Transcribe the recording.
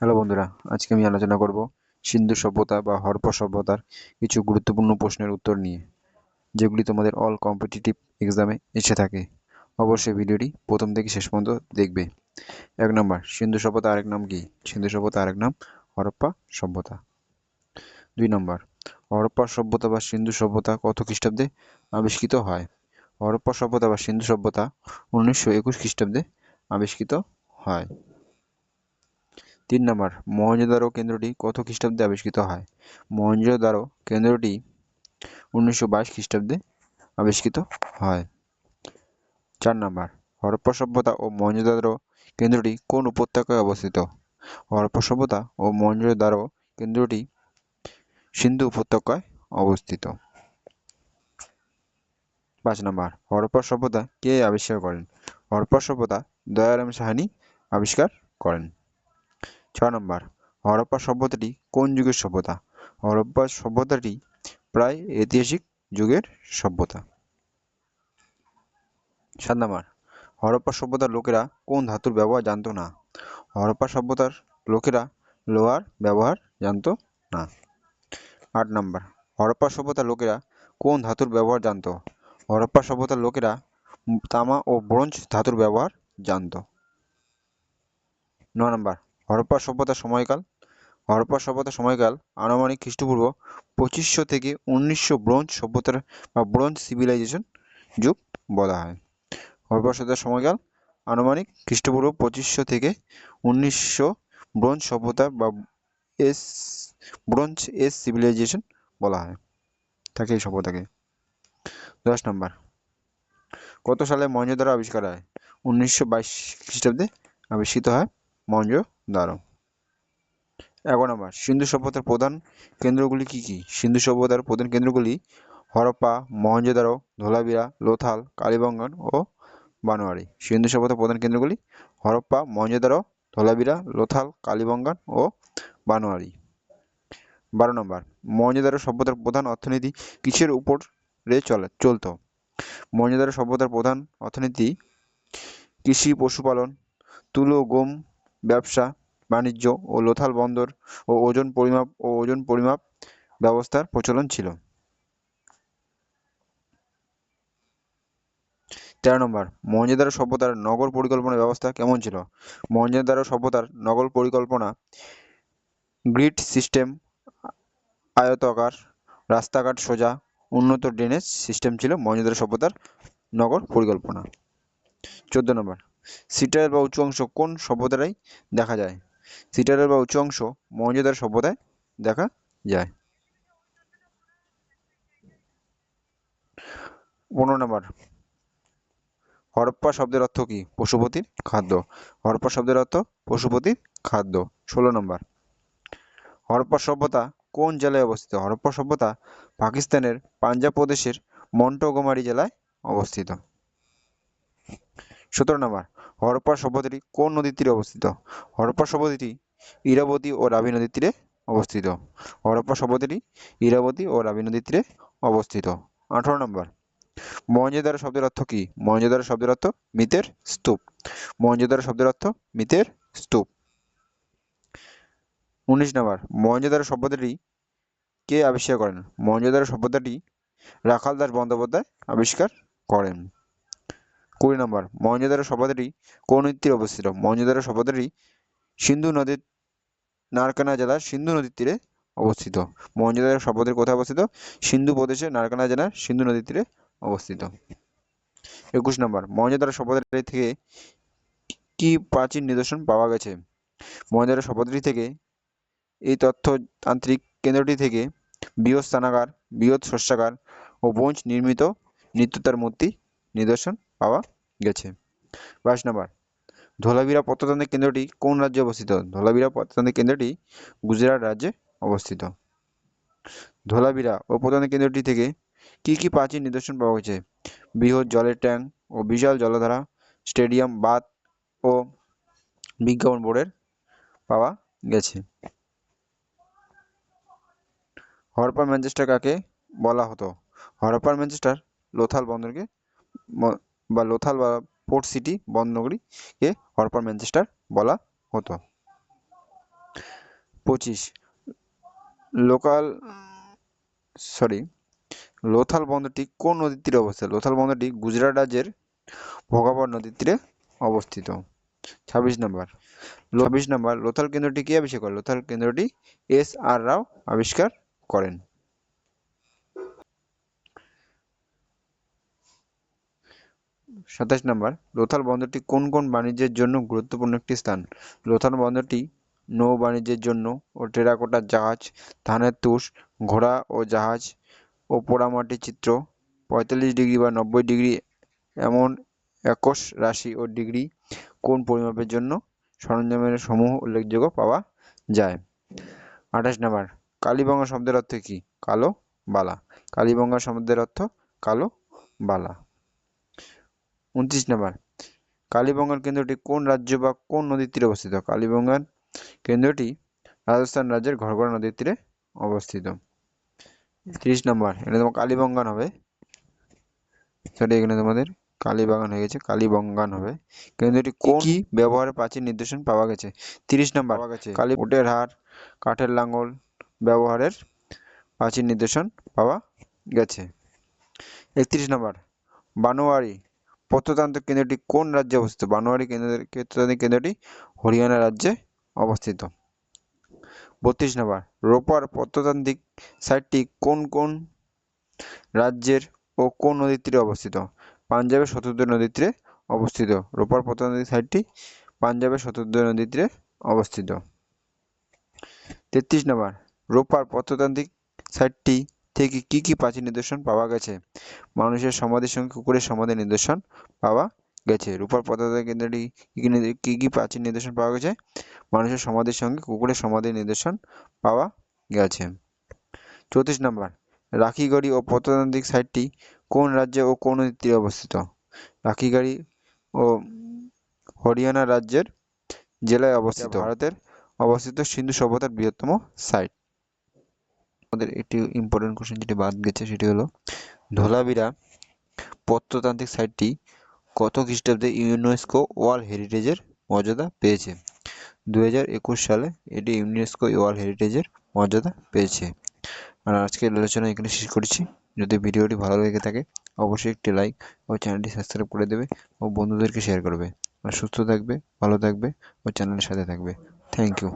Hello বন্ধুরা, আজকে আমি আলোচনা করব সিন্ধু সভ্যতা বা হরপ্পা সভ্যতার কিছু গুরুত্বপূর্ণ প্রশ্নের উত্তর নিয়ে, যেগুলি তোমাদের অল কম্পিটিটিভ এক্সামে এসে থাকে। অবশ্যই ভিডিওটি প্রথম থেকে শেষ পর্যন্ত দেখবে। এক নম্বর, সিন্ধু সভ্যতা আরেক নাম কি? সিন্ধু সভ্যতা আরেক নাম হরপ্পা সভ্যতা। দুই নম্বর, হরপ্পা সভ্যতা বা সিন্ধু সভ্যতা কত খ্রিস্টাব্দে আবিষ্কৃত হয়? হরপ্পা সভ্যতা বা সিন্ধু সভ্যতা উনিশশো একুশ খ্রিস্টাব্দে আবিষ্কৃত হয়। তিন নম্বর মহেঞ্জোদারো কেন্দ্রটি কত খ্রিস্টাব্দে আবিষ্কৃত হয়? মহেঞ্জোদারো কেন্দ্রটি উনিশশো বাইশ খ্রিস্টাব্দে আবিষ্কৃত হয়। চার নম্বর, হরপ্পা সভ্যতা ও মহেঞ্জোদারো কেন্দ্রটি কোন উপত্যকায় অবস্থিত? হরপ্পা সভ্যতা ও মহেঞ্জোদারো কেন্দ্রটি সিন্ধু উপত্যকায় অবস্থিত। পাঁচ নম্বর, হরপ্পা সভ্যতা কে আবিষ্কার করেন? হরপ্পা সভ্যতা দয়ারাম সাহানি আবিষ্কার করেন। ছয় নম্বর, হরপ্পা সভ্যতাটি কোন যুগের সভ্যতা? হরপ্পা সভ্যতাটি প্রায় ঐতিহাসিক যুগের সভ্যতা। সাত নম্বর, হরপ্পা সভ্যতার লোকেরা কোন ধাতুর ব্যবহার জানতো না? হরপ্পা সভ্যতার লোকেরা লোহার ব্যবহার জানতো না। আট নম্বর, হরপ্পা সভ্যতার লোকেরা কোন ধাতুর ব্যবহার জানতো? হরপ্পা সভ্যতার লোকেরা তামা ও ব্রোঞ্জ ধাতুর ব্যবহার জানতো। ন নম্বর হরপ্পা সভ্যতার সময়কাল। হরপ্পা সভ্যতার সময়কাল আনুমানিক খ্রিস্টপূর্ব পঁচিশশো থেকে উনিশশো ব্রোঞ্জ সভ্যতার বা ব্রোঞ্জ সিভিলাইজেশন যুগ বলা হয়। হরপ্পা সভ্যতার সময়কাল আনুমানিক খ্রিস্টপূর্ব পঁচিশশো থেকে উনিশশো ব্রোঞ্জ সভ্যতা বা এস, ব্রোঞ্জ এস সিভিলাইজেশন বলা হয় তাকে এই সভ্যতাকে। দশ নম্বর। কত সালে মহেঞ্জোদারো আবিষ্কার হয়? উনিশশো বাইশ খ্রিস্টাব্দে আবিষ্কৃত হয় মহেঞ্জোদারো এগারো নম্বর, সিন্ধু সভ্যতার প্রধান কেন্দ্রগুলি কি কি? সিন্ধু সভ্যতার প্রধান কেন্দ্রগুলি হরপ্পা মহেঞ্জোদারো ধোলাবিরা লোথাল, কালীবঙ্গন ও বানোয়ারি। সিন্ধু সভ্যতার প্রধান কেন্দ্রগুলি হরপ্পা মহেঞ্জোদারো ধোলাবিরা লোথাল, কালীবঙ্গন ও বানোয়ারি। বারো নম্বর মহেঞ্জোদারো সভ্যতার প্রধান অর্থনীতি কিসের উপরে চলে, চলতো? মহেঞ্জোদারো সভ্যতার প্রধান অর্থনীতি কৃষি, পশুপালন, তুলো, গম ব্যবসা, বাণিজ্য ও লোথাল বন্দর ও ওজন পরিমাপ ও ওজন পরিমাপ ব্যবস্থার প্রচলন ছিল। তেরো নম্বর মহেঞ্জোদারো সভ্যতার নগর পরিকল্পনা ব্যবস্থা কেমন ছিল? মহেঞ্জোদারো সভ্যতার নগর পরিকল্পনা, গ্রিড সিস্টেম, আয়তাকার, রাস্তাঘাট সোজা, উন্নত ড্রেনেজ সিস্টেম ছিল মহেঞ্জোদারো সভ্যতার নগর পরিকল্পনা। চোদ্দ নম্বর সিটারের বা উঁচু অংশ কোন সভ্যতাটাই দেখা যায়? সিটারের বা উঁচু অংশ মহেঞ্জোদারো সভ্যতায় দেখা যায়। পনেরো নম্বর। হরপ্পা শব্দের অর্থ কি? পশুপতির খাদ্য। হরপ্পা শব্দের অর্থ পশুপতির খাদ্য। ষোলো নম্বর। হরপ্পা সভ্যতা কোন জেলায় অবস্থিত? হরপ্পা সভ্যতা পাকিস্তানের পাঞ্জাব প্রদেশের মন্টগোমারি জেলায় অবস্থিত। সতেরো নম্বর। হরপ্পা সভ্যতাটি কোন নদীর তীরে অবস্থিত? হরপ্পা সভ্যতাটি ইরাবতী ও রাবি নদীর তীরে অবস্থিত। হরপ্পা সভ্যতাটি ইরাবতী ও রাবি নদীর তীরে অবস্থিত। আঠারো নম্বর। মহেঞ্জোদারো শব্দের অর্থ কি? মহেঞ্জোদারো শব্দের অর্থ মিতের স্তূপ। মহেঞ্জোদারো শব্দের অর্থ মিতের স্তূপ। উনিশ নম্বর। মহেঞ্জোদারো সভ্যতাটি কে আবিষ্কার করেন? মহেঞ্জোদারো সভ্যতাটি রাখাল দাস বন্দ্যোপাধ্যায় আবিষ্কার করেন। কুড়ি নম্বর মহেঞ্জোদারো সভ্যতাটি কোন তীরে অবস্থিত? মহেঞ্জোদারো সভ্যতাটি সিন্ধু নদীর নারকানা জেলার সিন্ধু নদীর তীরে অবস্থিত। মহেঞ্জোদারো সভ্যতাটি কোথায় অবস্থিত? সিন্ধু প্রদেশের নারকানা জেলার সিন্ধু নদীর তীরে অবস্থিত। একুশ নম্বর মহেঞ্জোদারো সভ্যতাটি থেকে কি প্রাচীন নিদর্শন পাওয়া গেছে? মহেঞ্জোদারো সভ্যতাটি থেকে এই তথ্য তান্ত্রিক কেন্দ্রটি থেকে বৃহৎ স্থানাগার বৃহৎ শস্যাগার ও ব্রোঞ্জ নির্মিত নিত্যতার মূর্তি নিদর্শন পাওয়া গেছে বাইশ নম্বর, ধোলাভিরা প্রত্নতান্ত্রিক কেন্দ্রটি কোন রাজ্যে অবস্থিত? ধোলাবিরা প্রত্নতান্ত্রিক কেন্দ্রটি গুজরাট রাজ্যে অবস্থিত। ধোলাবিরা ও প্রত্নতান্ত্রিক কেন্দ্রটি থেকে কি কি প্রাচীন নিদর্শন পাওয়া গেছে? বৃহৎ জলের ট্যাঙ্ক ও বিশাল জলধারা, স্টেডিয়াম, বাঁধ ও বিজ্ঞাপন বোর্ডের পাওয়া গেছে। হরপ্পা ম্যানচেস্টার কাকে বলা হতো? হরপ্পার ম্যানচেস্টার লোথাল বন্দরকে বা লোথাল বা পোর্ট সিটি বন্দরগুলিকে হরপ্পার ম্যানচেস্টার বলা হতো। পঁচিশ, লোকাল, সরি, লোথাল বন্দরটি কোন নদীর তীরে অবস্থিত? লোথাল বন্দরটি গুজরাট রাজ্যের ভোগাবর নদীর তীরে অবস্থিত। ছাব্বিশ নম্বর ছাব্বিশ নম্বর, লোথাল কেন্দ্রটি কে আবিষ্কার করেন লোথাল কেন্দ্রটি এস আর রাও আবিষ্কার করেন। সাতাশ নম্বর, লোথাল বন্দরটি কোন কোন বাণিজ্যের জন্য গুরুত্বপূর্ণ একটি স্থান? লোথাল বন্দরটি নৌ বাণিজ্যের জন্য ও টেরাকোটার জাহাজ, ধানের তুষ, ঘোড়া ও জাহাজ ও পোড়ামাটির চিত্র, পঁয়তাল্লিশ ডিগ্রি বা নব্বই ডিগ্রি এমন একশ রাশি ও ডিগ্রি কোন পরিমাপের জন্য সরঞ্জামের সমূহ উল্লেখযোগ্য পাওয়া যায়? আঠাশ নাম্বার, কালীবঙ্গা শব্দের অর্থ কী? কালো বালা। কালীবঙ্গা শব্দের অর্থ কালো বালা। উনত্রিশ নাম্বার। কালীবঙ্গার কেন্দ্রটি কোন রাজ্য বা কোন নদীর তীরে অবস্থিত? কালীবঙ্গার কেন্দ্রটি রাজস্থান রাজ্যের ঘরঘরা নদীর তীরে অবস্থিত। তিরিশ নম্বর এটা তোমার কালীবঙ্গান হবে। সরি এখানে তোমাদের কালীবাগান হয়ে গেছে কালীবঙ্গান হবে। কেন্দ্রটি কোন কি? ব্যবহারে প্রাচীন নির্দেশন পাওয়া গেছে? তিরিশ নম্বর পাওয়া গেছে। কালী উটের হাড় কাঠের লাঙল ব্যবহারের প্রাচীন নির্দেশন পাওয়া গেছে। একত্রিশ নম্বর বানোয়ারি প্রত্নতান্ত্রিক কেন্দ্রটি কোন রাজ্যে অবস্থিত? বানোয়ারি কেন্দ্রের প্রত্নতান্ত্রিক কেন্দ্রটি হরিয়ানা রাজ্যে অবস্থিত। বত্রিশ নম্বর, রোপার প্রত্নতান্ত্রিক সাইটটি কোন কোন রাজ্যের ও কোন নদীর তীরে অবস্থিত? পাঞ্জাবের শতদ্র নদীর তীরে অবস্থিত। রোপার প্রত্নতান্ত্রিক সাইটটি পাঞ্জাবের শতদ্র নদীর তীরে অবস্থিত। তেত্রিশ নম্বর, রোপার প্রত্নতান্ত্রিক সাইটটি থেকে কি কি প্রাচীন নিদর্শন পাওয়া গেছে? মানুষের সমাধির সঙ্গে কুকুরের সমাধির নিদর্শন পাওয়া গেছে। রূপার প্রত্নতান্ত্রিক কেন্দ্রটি কি কি নিদ- কি কি প্রাচীন নিদর্শন পাওয়া গেছে? মানুষের সমাধির সঙ্গে কুকুরের সমাধির নিদর্শন পাওয়া গেছে। চৌত্রিশ নম্বর রাখিগড়ি ও প্রত্নতান্ত্রিক সাইটটি কোন রাজ্যে ও কোন নদীর তীরে অবস্থিত? রাখিগড়ি ও হরিয়ানা রাজ্যের জেলায় অবস্থিত। ভারতের অবস্থিত সিন্ধু সভ্যতার বৃহত্তম সাইট। আমাদের একটি ইম্পর্টেন্ট কোশ্চেন যেটি বাদ গেছে, সেটি হলো, ধোলাবিরা প্রত্নতান্ত্রিক সাইটটি কত খ্রিস্টাব্দে ইউনেস্কো ওয়ার্ল্ড হেরিটেজের মর্যাদা পেয়েছে? দু হাজার একুশ সালে এটি ইউনেস্কো ওয়ার্ল্ড হেরিটেজের মর্যাদা পেয়েছে। আর আজকের আলোচনা এখানে শেষ করছি। যদি ভিডিওটি ভালো লেগে থাকে, অবশ্যই একটি লাইক ও চ্যানেলটি সাবস্ক্রাইব করে দেবে ও বন্ধুদেরকে শেয়ার করবে। আর সুস্থ থাকবে, ভালো থাকবে ও চ্যানেলের সাথে থাকবে। Thank you